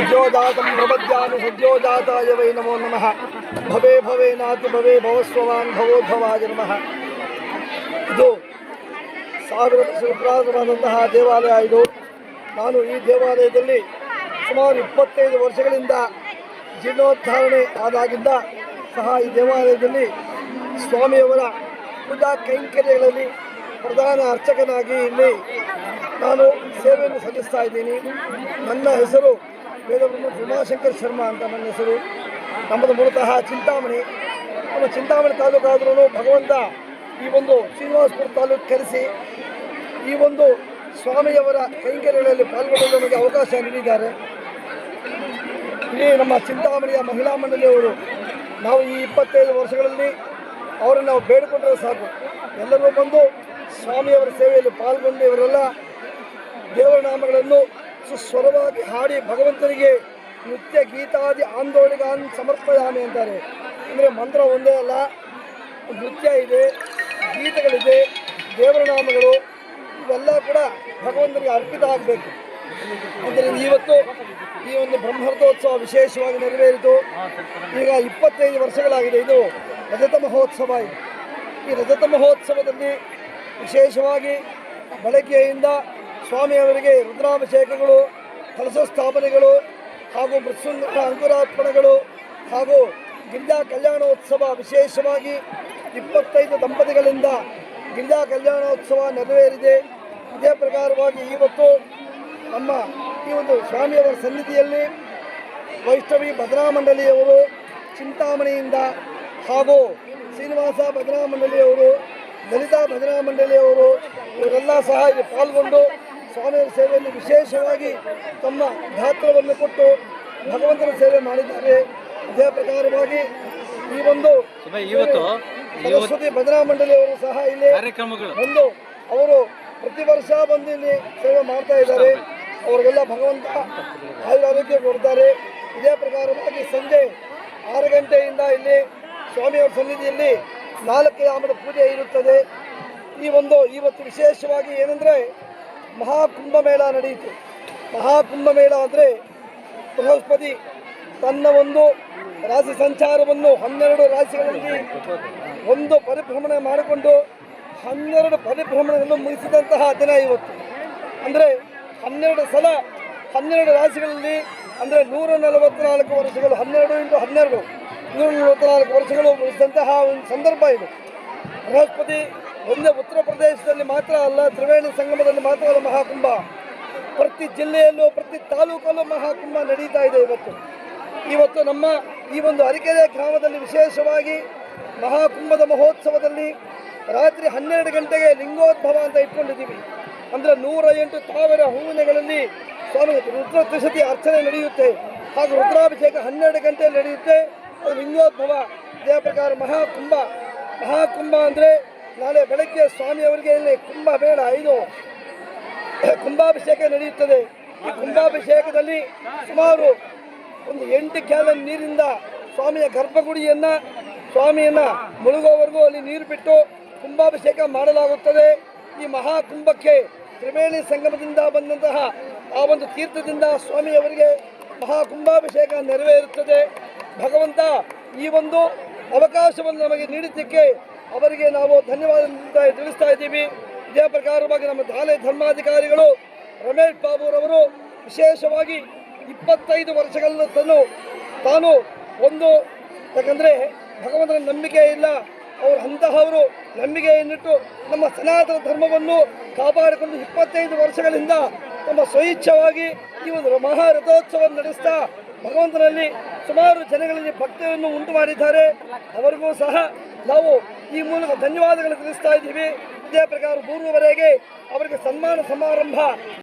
ಸದ್ಯೋಜಾತಂ ಪ್ರಪದ್ಯಾಮಿ ಸದ್ಯೋಜಾತಾಯ Y ನಮೋ ನಮಃ ಭವೇ ಭವೇ ನಾತಿ ಭವೇ ಭವಸ್ವವಾನ್ ಭವೋದ್ಭವಾಯ ನಮಃ ಇದು ಸಾವಿರ ಸುಪ್ರಾತವಾದಂತಹ ದೇವಾಲಯ ಇದು. ನಾನು ಈ ದೇವಾಲಯದಲ್ಲಿ ಸುಮಾರು ಇಪ್ಪತ್ತೈದು ವರ್ಷಗಳಿಂದ ಜೀರ್ಣೋದ್ಧಾರಣೆ ಆದಾಗಿಂದ ಸಹ ಈ ದೇವಾಲಯದಲ್ಲಿ ಸ್ವಾಮಿಯವರ ಪೂಜಾ ಕೈಂಕರ್ಯಗಳಲ್ಲಿ ಪ್ರಧಾನ ಅರ್ಚಕನಾಗಿ ಇಲ್ಲಿ ನಾನು ಸೇವೆಯನ್ನು ಸಲ್ಲಿಸ್ತಾ ಇದ್ದೀನಿ. ನನ್ನ ಹೆಸರು ವೇದಬ್ರಹ್ಮ ಉಮಾಶಂಕರ್ ಶರ್ಮಾ ಅಂತ ನನ್ನ ಹೆಸರು. ನಮ್ಮದು ಮೂಲತಃ ಚಿಂತಾಮಣಿ. ನಮ್ಮ ಚಿಂತಾಮಣಿ ತಾಲೂಕಾದ್ರೂ ಭಗವಂತ ಈ ಒಂದು ಶ್ರೀನಿವಾಸಪುರ ತಾಲೂಕು ಕರೆಸಿ ಈ ಒಂದು ಸ್ವಾಮಿಯವರ ಕೈಂಕರ್ಯಗಳಲ್ಲಿ ಪಾಲ್ಗೊಳ್ಳಲು ನಮಗೆ ಅವಕಾಶ ನೀಡಿದ್ದಾರೆ. ಇಲ್ಲಿ ನಮ್ಮ ಚಿಂತಾಮಣಿಯ ಮಹಿಳಾ ಮಂಡಳಿಯವರು ನಾವು ಈ ಇಪ್ಪತ್ತೈದು ವರ್ಷಗಳಲ್ಲಿ ಅವರನ್ನು ನಾವು ಬೇಡಿಕೊಂಡ್ರೆ ಸಾಕು. ಎಲ್ಲರೂ ಬಂದು ಸ್ವಾಮಿಯವರ ಸೇವೆಯಲ್ಲಿ ಪಾಲ್ಗೊಂಡು ಇವರೆಲ್ಲ ದೇವರ ನಾಮಗಳನ್ನು ಸುಸ್ವರವಾಗಿ ಹಾಡಿ ಭಗವಂತನಿಗೆ ನೃತ್ಯ ಗೀತಾದಿ ಆಂದೋಳಿಗಾನ್ ಸಮರ್ಪಯಾಮಿ ಅಂತಾರೆ. ಅಂದರೆ ಮಂತ್ರ ಒಂದೇ ಅಲ್ಲ, ನೃತ್ಯ ಇದೆ, ಗೀತೆಗಳಿದೆ, ದೇವರ ನಾಮಗಳು, ಇವೆಲ್ಲ ಕೂಡ ಭಗವಂತನಿಗೆ ಅರ್ಪಿತ ಆಗಬೇಕು. ಅಂದರೆ ಇವತ್ತು ಈ ಒಂದು ಬ್ರಹ್ಮರಥೋತ್ಸವ ವಿಶೇಷವಾಗಿ ನೆರವೇರಿತು. ಈಗ ಇಪ್ಪತ್ತೈದು ವರ್ಷಗಳಾಗಿದೆ, ಇದು ರಜತ ಮಹೋತ್ಸವ ಈ ರಜತ ಮಹೋತ್ಸವದಲ್ಲಿ ವಿಶೇಷವಾಗಿ ಬೆಳಗ್ಗೆಯಿಂದ ಸ್ವಾಮಿಯವರಿಗೆ ರುದ್ರಾಭಿಷೇಕಗಳು, ಕಲಶ ಸ್ಥಾಪನೆಗಳು ಹಾಗೂ ಮೃತ್ಸುಂಗರ ಅಂಕುರಾರ್ಪಣೆಗಳು ಹಾಗೂ ಗಿರಿಜಾ ಕಲ್ಯಾಣೋತ್ಸವ ವಿಶೇಷವಾಗಿ ಇಪ್ಪತ್ತೈದು ದಂಪತಿಗಳಿಂದ ಗಿರಿಜಾ ಕಲ್ಯಾಣೋತ್ಸವ ನೆರವೇರಿದೆ. ಇದೇ ಪ್ರಕಾರವಾಗಿ ಇವತ್ತು ನಮ್ಮ ಈ ಒಂದು ಸ್ವಾಮಿಯವರ ಸನ್ನಿಧಿಯಲ್ಲಿ ವೈಷ್ಣವಿ ಭದ್ರಾ ಮಂಡಳಿಯವರು, ಚಿಂತಾಮಣಿಯಿಂದ ಹಾಗೂ ಶ್ರೀನಿವಾಸ ಭದ್ರಾ ಮಂಡಳಿಯವರು, ಲಲಿತಾ ಭದ್ರಾ ಮಂಡಳಿಯವರು ಇವರೆಲ್ಲ ಸಹ ಇಲ್ಲಿ ಪಾಲ್ಗೊಂಡು ಸ್ವಾಮಿಯವರ ಸೇವೆಯಲ್ಲಿ ವಿಶೇಷವಾಗಿ ತಮ್ಮ ಧಾತ್ರವನ್ನು ಕೊಟ್ಟು ಭಗವಂತನ ಸೇವೆ ಮಾಡಿದ್ದಾರೆ. ಇದೇ ಪ್ರಕಾರವಾಗಿ ಈ ಒಂದು ಇವತ್ತು ಸರಸ್ವತಿ ಭದ್ರಾ ಮಂಡಳಿಯವರು ಸಹ ಇಲ್ಲಿ ಕಾರ್ಯಕ್ರಮಗಳು. ಬಂದು ಅವರು ಪ್ರತಿ ವರ್ಷ ಬಂದು ಇಲ್ಲಿ ಸೇವೆ ಮಾಡ್ತಾ ಇದ್ದಾರೆ. ಅವರಿಗೆಲ್ಲ ಭಗವಂತ ಆಯುರಾರೋಗ್ಯ ಕೊಡ್ತಾರೆ. ಇದೇ ಪ್ರಕಾರವಾಗಿ ಸಂಜೆ ಆರು ಗಂಟೆಯಿಂದ ಇಲ್ಲಿ ಸ್ವಾಮಿಯವರ ಸನ್ನಿಧಿಯಲ್ಲಿ ನಾಲ್ಕು ಆಮದ ಪೂಜೆ ಇರುತ್ತದೆ. ಈ ಒಂದು ಇವತ್ತು ವಿಶೇಷವಾಗಿ ಏನಂದರೆ ಮಹಾಕುಂಭಮೇಳ ನಡೆಯಿತು ಮಹಾಕುಂಭಮೇಳ ಅಂದರೆ ಬೃಹಸ್ಪತಿ ತನ್ನ ಒಂದು ರಾಶಿ ಸಂಚಾರವನ್ನು ಹನ್ನೆರಡು ರಾಶಿಗಳಲ್ಲಿ ಒಂದು ಪರಿಭ್ರಮಣೆ ಮಾಡಿಕೊಂಡು ಹನ್ನೆರಡು ಪರಿಭ್ರಮಣೆಯನ್ನು ಮುಗಿಸಿದಂತಹ ದಿನ ಇವತ್ತು. ಅಂದರೆ ಹನ್ನೆರಡು ಸಲ ಹನ್ನೆರಡು ರಾಶಿಗಳಲ್ಲಿ ಅಂದರೆ ನೂರ ನಲವತ್ತ್ನಾಲ್ಕು ವರ್ಷಗಳು, ಹನ್ನೆರಡು ಇಂಟು ಹನ್ನೆರಡು, ನೂರ ನಲವತ್ತ್ನಾಲ್ಕು ವರ್ಷಗಳು ಮುಗಿಸಿದಂತಹ ಒಂದು ಸಂದರ್ಭ ಇದು. ಬೃಹಸ್ಪತಿ ಒಂದೇ ಉತ್ತರ ಪ್ರದೇಶದಲ್ಲಿ ಮಾತ್ರ ಅಲ್ಲ, ತ್ರಿವೇಣಿ ಸಂಗಮದಲ್ಲಿ ಮಾತ್ರ ಅಲ್ಲ ಮಹಾಕುಂಭ. ಪ್ರತಿ ಜಿಲ್ಲೆಯಲ್ಲೂ, ಪ್ರತಿ ತಾಲೂಕಲ್ಲೂ ಮಹಾಕುಂಭ ನಡೀತಾ ಇದೆ ಇವತ್ತು. ಇವತ್ತು ನಮ್ಮ ಈ ಒಂದು ಅರಿಕೆರೆ ಗ್ರಾಮದಲ್ಲಿ ವಿಶೇಷವಾಗಿ ಮಹಾಕುಂಭದ ಮಹೋತ್ಸವದಲ್ಲಿ ರಾತ್ರಿ ಹನ್ನೆರಡು ಗಂಟೆಗೆ ಲಿಂಗೋದ್ಭವ ಅಂತ ಇಟ್ಕೊಂಡಿದ್ದೀವಿ. ಅಂದರೆ ನೂರ ಎಂಟು ಸಾವಿರ ಹೂವಿನಗಳಲ್ಲಿ ಸ್ವಾಮಿ ರುದ್ರ ತ್ರಿಶತಿ ಅರ್ಚನೆ ನಡೆಯುತ್ತೆ. ಹಾಗೂ ರುದ್ರಾಭಿಷೇಕ ಹನ್ನೆರಡು ಗಂಟೆ ನಡೆಯುತ್ತೆ. ಲಿಂಗೋದ್ಭವ. ಇದೇ ಪ್ರಕಾರ ಮಹಾಕುಂಭ. ಮಹಾಕುಂಭ ಅಂದರೆ ನಾಳೆ ಬೆಳಗ್ಗೆ ಸ್ವಾಮಿಯವರಿಗೆ ಇಲ್ಲಿ ಕುಂಭ ಬೇಡ ಇದು ಕುಂಭಾಭಿಷೇಕ ನಡೆಯುತ್ತದೆ. ಈ ಕುಂಭಾಭಿಷೇಕದಲ್ಲಿ ಸುಮಾರು ಒಂದು ಎಂಟು ಗ್ಯಾಲನ್ ನೀರಿಂದ ಸ್ವಾಮಿಯ ಗರ್ಭಗುಡಿಯನ್ನ, ಸ್ವಾಮಿಯನ್ನ ಮುಳುಗೋವರೆಗೂ ಅಲ್ಲಿ ನೀರು ಬಿಟ್ಟು ಕುಂಭಾಭಿಷೇಕ ಮಾಡಲಾಗುತ್ತದೆ. ಈ ಮಹಾಕುಂಭಕ್ಕೆ ತ್ರಿವೇಣಿ ಸಂಗಮದಿಂದ ಬಂದಂತಹ ಆ ಒಂದು ತೀರ್ಥದಿಂದ ಸ್ವಾಮಿಯವರಿಗೆ ಮಹಾಕುಂಭಾಭಿಷೇಕ ನೆರವೇರುತ್ತದೆ. ಭಗವಂತ ಈ ಒಂದು ಅವಕಾಶವನ್ನು ನಮಗೆ ನೀಡಿದ್ದಕ್ಕೆ ಅವರಿಗೆ ನಾವು ಧನ್ಯವಾದ ತಿಳಿಸ್ತಾ ಇದ್ದೀವಿ. ಇದೇ ಪ್ರಕಾರವಾಗಿ ನಮ್ಮ ದಾಲೆ ಧರ್ಮಾಧಿಕಾರಿಗಳು ರಮೇಶ್ ಬಾಬುರವರು ವಿಶೇಷವಾಗಿ ಇಪ್ಪತ್ತೈದು ವರ್ಷಗಳನ್ನು ತನ್ನು ತಾನು ಒಂದು ಯಾಕಂದರೆ ಭಗವಂತನ ನಂಬಿಕೆ ಇಲ್ಲ, ಅವರು ಅಂತಹವರು ನಂಬಿಕೆಯನ್ನಿಟ್ಟು ನಮ್ಮ ಸನಾತನ ಧರ್ಮವನ್ನು ಕಾಪಾಡಿಕೊಂಡು ಇಪ್ಪತ್ತೈದು ವರ್ಷಗಳಿಂದ ತಮ್ಮ ಸ್ವಇಚ್ಛವಾಗಿ ಈ ಒಂದು ಮಹಾ ರಥೋತ್ಸವ ನಡೆಸ್ತಾ ಭಗವಂತನಲ್ಲಿ ಸುಮಾರು ಜನಗಳಲ್ಲಿ ಭಕ್ತಿಯನ್ನು ಉಂಟು ಮಾಡಿದ್ದಾರೆ. ಅವರಿಗೂ ಸಹ ನಾವು ಈ ಮೂಲಕ ಧನ್ಯವಾದಗಳು ತಿಳಿಸ್ತಾ ಇದ್ದೀವಿ. ಇದೇ ಪ್ರಕಾರ ಮೂರುವರೆಗೆ ಅವರಿಗೆ ಸನ್ಮಾನ ಸಮಾರಂಭ.